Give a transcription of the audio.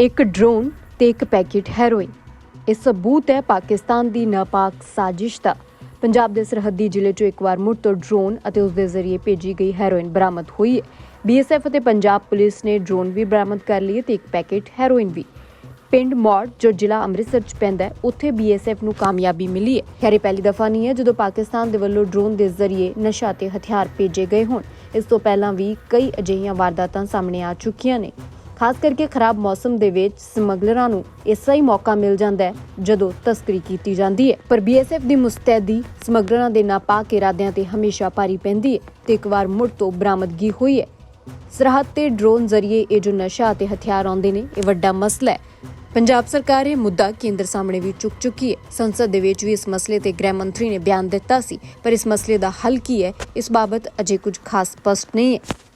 ਇੱਕ ਡਰੋਨ ਤੇ ਇੱਕ ਪੈਕੇਟ ਹੈਰੋਇਨ। ਇਹ ਸਬੂਤ ਹੈ ਪਾਕਿਸਤਾਨ ਦੀ ਨਾਪਾਕ ਸਾਜ਼ਿਸ਼ ਦਾ। ਪੰਜਾਬ ਦੇ ਸਰਹੱਦੀ ਜ਼ਿਲ੍ਹੇ ਚ ਇੱਕ ਵਾਰ ਮੁੜ ਤੋਂ ਡਰੋਨ ਅਤੇ ਉਸ ਦੇ ਜ਼ਰੀਏ ਭੇਜੀ ਗਈ ਹੈਰੋਇਨ ਬਰਾਮਦ ਹੋਈ ਹੈ। ਬੀਐਸਐਫ ਅਤੇ ਪੰਜਾਬ ਪੁਲਿਸ ਨੇ ਡਰੋਨ ਵੀ ਬਰਾਮਦ ਕਰ ਲਈ ਤੇ ਇੱਕ ਪੈਕੇਟ ਹੈਰੋਇਨ ਵੀ। ਪਿੰਡ ਮੌੜ, ਜੋ ਜ਼ਿਲ੍ਹਾ ਅੰਮ੍ਰਿਤਸਰ 'ਚ ਪੈਂਦਾ ਹੈ, ਉੱਥੇ ਬੀਐਸਐਫ ਨੂੰ ਕਾਮਯਾਬੀ ਮਿਲੀ ਹੈ। ਖੈਰ, ਇਹ ਪਹਿਲੀ ਦਫਾ ਨਹੀਂ ਹੈ ਜਦੋਂ ਪਾਕਿਸਤਾਨ ਦੇ ਵੱਲੋਂ ਡਰੋਨ ਦੇ ਜ਼ਰੀਏ ਨਸ਼ਾ ਤੇ ਹਥਿਆਰ ਭੇਜੇ ਗਏ ਹੋਣ। ਇਸ ਤੋਂ ਪਹਿਲਾਂ ਵੀ ਕਈ ਅਜਿਹੀਆਂ ਵਾਰਦਾਤਾਂ ਸਾਹਮਣੇ ਆ ਚੁੱਕੀਆਂ ਨੇ। ਖਾਸ ਕਰਕੇ ਖਰਾਬ ਮੌਸਮ ਦੇ ਵਿੱਚ ਸਮਗਲਰਾਂ ਨੂੰ ਇਸਾ ਹੀ ਮੌਕਾ ਮਿਲ ਜਾਂਦਾ ਹੈ ਜਦੋਂ ਤਸਕਰੀ ਕੀਤੀ ਜਾਂਦੀ ਹੈ। ਪਰ ਬੀਐਸਐਫ ਦੀ ਮੁਸਤੈਦੀ ਸਮਗਲਰਾਂ ਦੇ ਨਾਪਾਕ ਇਰਾਦਿਆਂ ਤੇ ਹਮੇਸ਼ਾ ਭਾਰੀ ਪੈਂਦੀ ਹੈ ਤੇ ਇੱਕ ਵਾਰ ਮੁੜ ਤੋਂ ਬਰਾਮਦਗੀ ਹੋਈ ਹੈ। ਸਰਹੱਦ ਤੇ ਡਰੋਨ ਜ਼ਰੀਏ ਇਹ ਜੋ ਨਸ਼ਾ ਅਤੇ ਹਥਿਆਰ ਆਉਂਦੇ ਨੇ, ਇਹ ਵੱਡਾ ਮਸਲਾ ਹੈ। ਪੰਜਾਬ ਸਰਕਾਰ ਇਹ ਮੁੱਦਾ ਕੇਂਦਰ ਸਾਹਮਣੇ ਵੀ ਚੁੱਕ ਚੁੱਕੀ ਹੈ। ਸੰਸਦ ਦੇ ਵਿੱਚ ਵੀ ਇਸ ਮਸਲੇ ਤੇ ਗ੍ਰਹਿ ਮੰਤਰੀ ਨੇ ਬਿਆਨ ਦਿੱਤਾ ਸੀ, ਪਰ ਇਸ ਮਸਲੇ ਦਾ ਹੱਲ ਕੀ ਹੈ, ਇਸ ਬਾਬਤ ਅਜੇ ਕੁਝ ਖਾਸ ਸਪਸ਼ਟ ਨਹੀਂ ਹੈ।